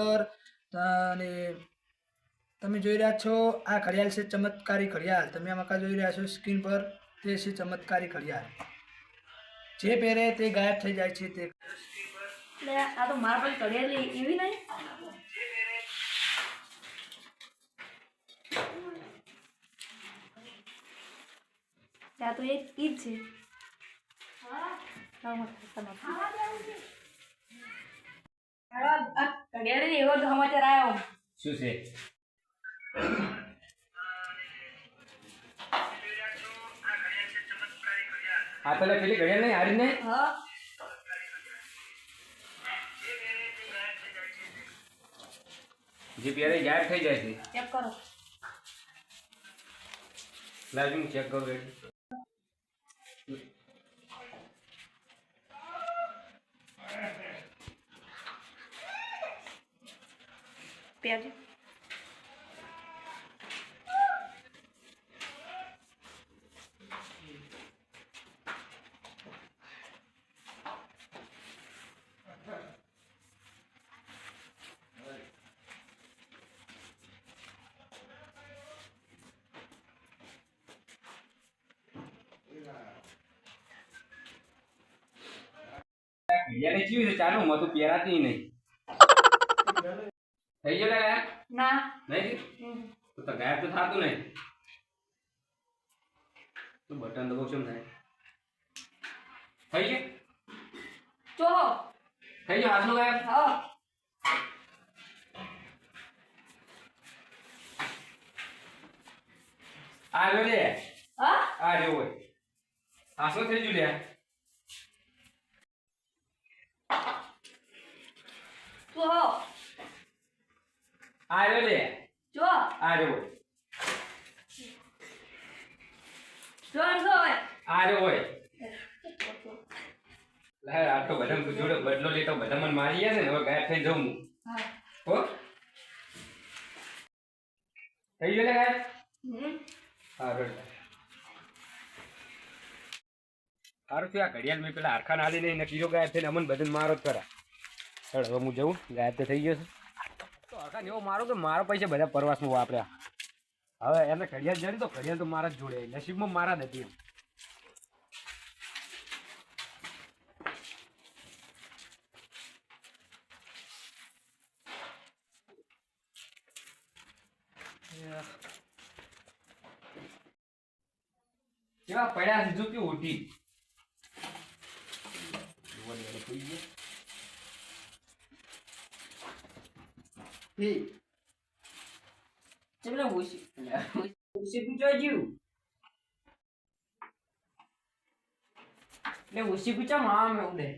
Motor અને તમે જોઈ રહ્યા છો, આ ઘડિયાળ છે ચમત્કારી ઘડિયાળ. તમે આમાં જોઈ રહ્યા છો? સ્ક્રીન પર તે છે ચમત્કારી ઘડિયાળ. જે પહેરે તે ગાયબ થઈ જાય છે તે. આ તો એક છે. ઘડિયાળે એવો સમાચાર આવ્યો શું છે? આ પેલા પેલી ઘડિયાળ નહીં? હારી નહીં હા. જે પહેરે ગાયબ થઈ જાય છે. ચેક કરો. લાવજો ચેક કરો રેડી પહેરજો ઘડિયાળે કેવી છે ચાલુ? માં તો પહેરાતી નહીં. થઈ ગયો લે ના નહીં હમ. તો તો ગાયબ તો થતું નહીં તો બટન દબાવ કેમ થાય થઈ ગયું જો થઈ ગયો હાથનું ગાયબ હા આ રહ્યો લે હા આ રહ્યો હોય આ શું થઈ ગયું લે જો આ રહ્યો લે જો. આ રહ્યો હોય. જો આ રહ્યો હોય. લે આ તો બધા જોડે બદલો લેતો બધા મને મારી ગયા છે ને હવે ગાયબ થઈ જઉં હું. હો. થઈ ગયો લે ગાયબ? હા રડ સારું થયું આ ઘડિયાળ મેં પેલા હરખા નાલી નહીં કીધો ગાયબ થઈને અમને બધાને મારો જ કરા ચાલ હવે હું જઉં. ગાયબ તો થઈ ગયો છે. હરખા એવો મારો કે મારો પૈસા બધા પ્રવાસમાં વાપર્યા. હવે એને ઘડિયાળ જડી તો ઘડિયાળ તો મારા જ જોડે નસીબમાં મારા જ હતી કેવા પડ્યા જો કે ઉઠી? પડી ગયો. ચમલે ઓછી ઓછી પૂછવા જ્યું એટલે ઓછી પૂછા માં મેં ઉડે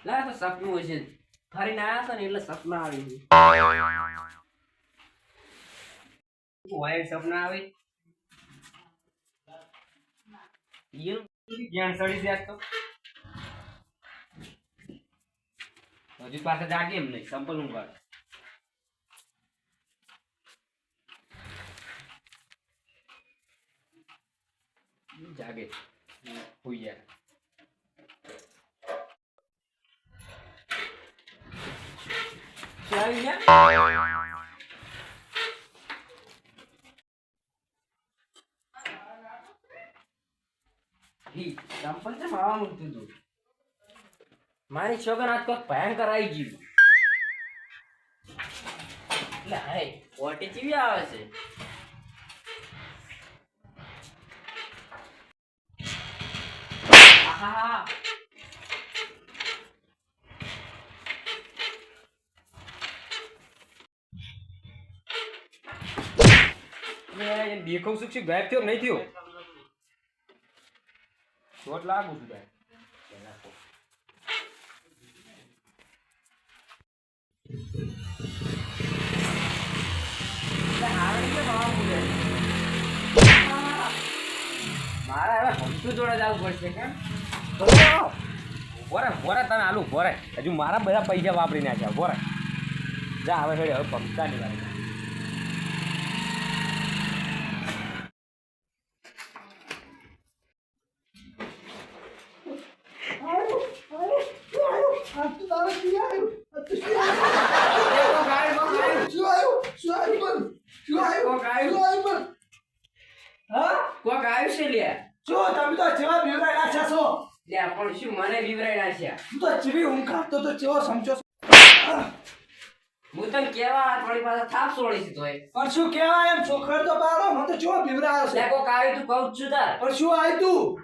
લા તો સપનું હશે ફરીને આવ્યા છો ને એટલે સપના આવી વાઈટ સપના આવે ઈયર જ્ઞાન સડી જાય તો હજુ પાસે જાગે એમ નહીં સંપલ ઊંઘાડ જાગે હોઈ ઈ ચંપલ છે માવા મૂકતું હતું મારી છોકરા આજ કોક ભયંકર આવી ગયું. એટલે હાય ઓટી ચીવી આવે છે. દેખાવ શું છે ગાયબ થયો નહીં થયો? ચોટ લાગુ છું ગાયબ મારે હવે હમતું જોડે જવું પડશે કેમ? તને આલુ ભોરે હજુ મારા બધા પૈસા વાપરી નાખ્યા બોરે જા, હવે હેડે, હવે પંપતા ની વાત શું આવ્યું પણ? શું આવ્યું? કોક આવ્યું. શું આવ્યું પણ? હા? કોક આવ્યું છે લે. શું તમે તો જેવા બીવરાયેલા છે છો. લે પણ શું મને બીવરાયડા છે? હું તો જેવી ઊંઘ કાઢતો તો જેવો સમજો. હું તને કેવા થોડી પાસે થાપ સોળી છે તોય. પણ શું કેવા એમ છોકર તો બારો મને તો ચેવો બીવરાયો છે. કોક આવ્યું તું કહું છું તાર. પણ શું આવ્યું તું?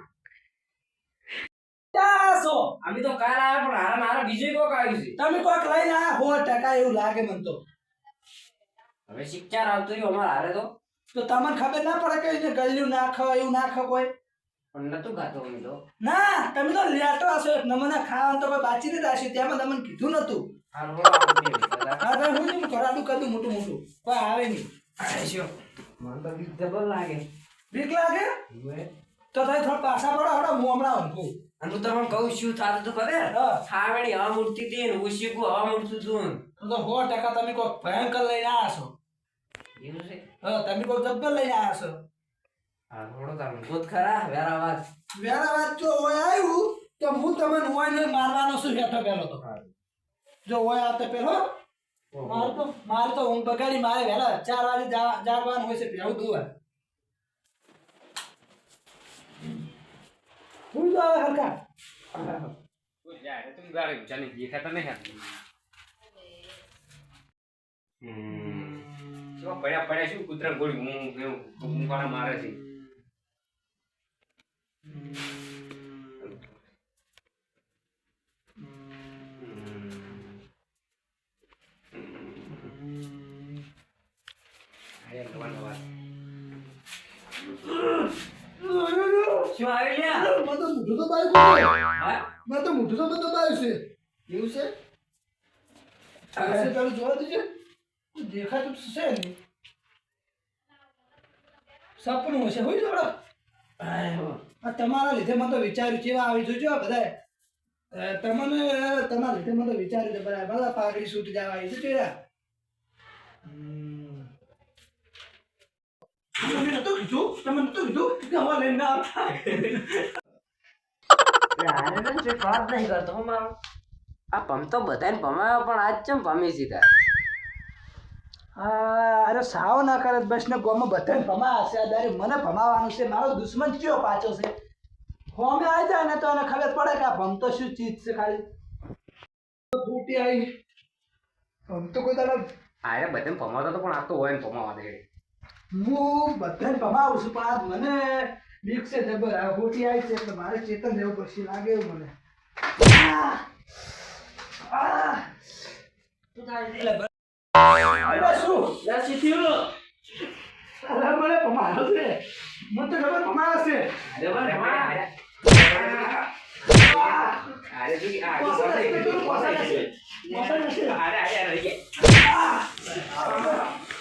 અમે તો કાલ આવ્યા પણ હારા મારા બીજું કોક આવ્યું છે. તમે કોક લઈને આયા હો ટકા એવું લાગે મને તો. હવે શિક્ષા આવતું રહ્યું અમારા હારે તો. તો તમને ખબર ના પડે કે એને ગળ્યું નાખો એવું નાખો કોઈ પણ નતું ખાતો અમે તો. ના તમે તો લેતો હશો. નમને ખાવાનું તો કોઈ બાચી નથી રાખ્યું તેમાં તમને કીધું નતું. હા ભાઈ હું કદું મોટું મોટું. કોઈ આવે નહીં. મને તો બીક જબર લાગે. બીક લાગે? તો તમે થોડા પાછા પડો હડો હું હમણાં ઊંઘું અને હું તમને કહું શું થતું તો ખબર? હા. હવા મૂર્તિ હતી ને હવા મૂર્તું તો તો સો ટકા તમે કોઈ ભયંકર લઈને આવ્યા છો. એવું છે? હા તમે કોઈ ગબ્બર લઈને આવ્યા છો? હા થોડો તમે ગોત ખરા વેરા વાત. વેરા વાત જો હોય આવ્યું તો હું તમને હોય ને મારવાનો છું હેઠો પેલો તો? જો હોય આવતો પેલો મારે તો મારે તો ઊંઘ બગાડી મારે વહેલા ચાર વાગે જાગવાનું હોય છે ભેવું દુવા હું તો આવે હરકા જાય તું ગાળે ચાલી દેખાતા નહીં હાથ. શું પડ્યા પડ્યા શું કૂતરા ગોળી? હું મારે છે. શું આવી લ્યા? મને તો મોઢું તો બાયું હા? મને તો મોઢું તો બધું બાયું છે. એવું છે? પેલું જોવા દેજે દેખાતું તો છે નહીં સપનું હશે હોય જોડો આ તમારા લીધે મને તો વિચાર્યું કેવા આવી જોજો આ બધા તમને તમારા લીધે મને તો વિચાર્યું છે બધા બધા પાઘડી છૂટી જવા આવી જોજો યાર. હમ. નતું કીધું? તમે નતું કીધું કે હવા લઈને આવતા? આને તો જે વાત કરતો હો આ પમ તો બધાને ભમાયો પણ આજ ચમ ભમી સીધા અરે સાવ ના કરે બસ ને ગોમાં બધાને ભમાશે આ મને ભમાવાનું છે. મારો દુશ્મન કયો પાછો છે? હોમે આવી જાય ને તો એને ખબર પડે કે આ ભમતો શું ચીજ છે ખાલી. ફૂટી આવી. ભમ તો કોઈ દાડો આરે બધાને ભમાવતા તો પણ આ તો હોય ને ભમાવા દે. હું બધાને ભમાવું છું પણ આજ મને બીક છે. જબર આ ફૂટી આવી છે એટલે મારે ચેતન રહેવું પડશે લાગે એવું મને. આ! તું થાય એટલે અરે શું અરે મને ભમાયો છે મને તો ખબર ભમાયો છે અરે શું આ પોસાય છે, પેલું પોસાય છે. પોસાય છે. અરે અરે ગયા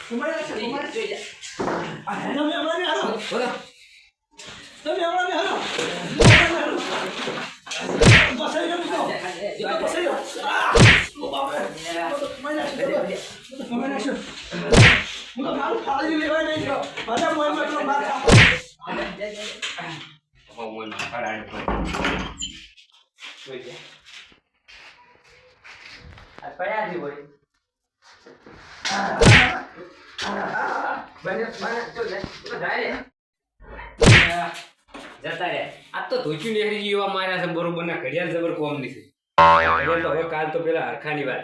ભમાયો છે, ભમાયો છે. આ હેનો મેં હમણાં નહીં હાલો. તમે હમણાં નહીં હાલો. પોસાઈ ગયો. બીજો પોસાઈ ગયો. આહ! ઓ બાપરે. હું તો જબર. હું તો મારું નહીં ગયો. પડ્યા છે માર્યા છે બરોબર ના ઘડિયાળ જબર કોમ નથી કાલ તો પેલા હરખાની વાત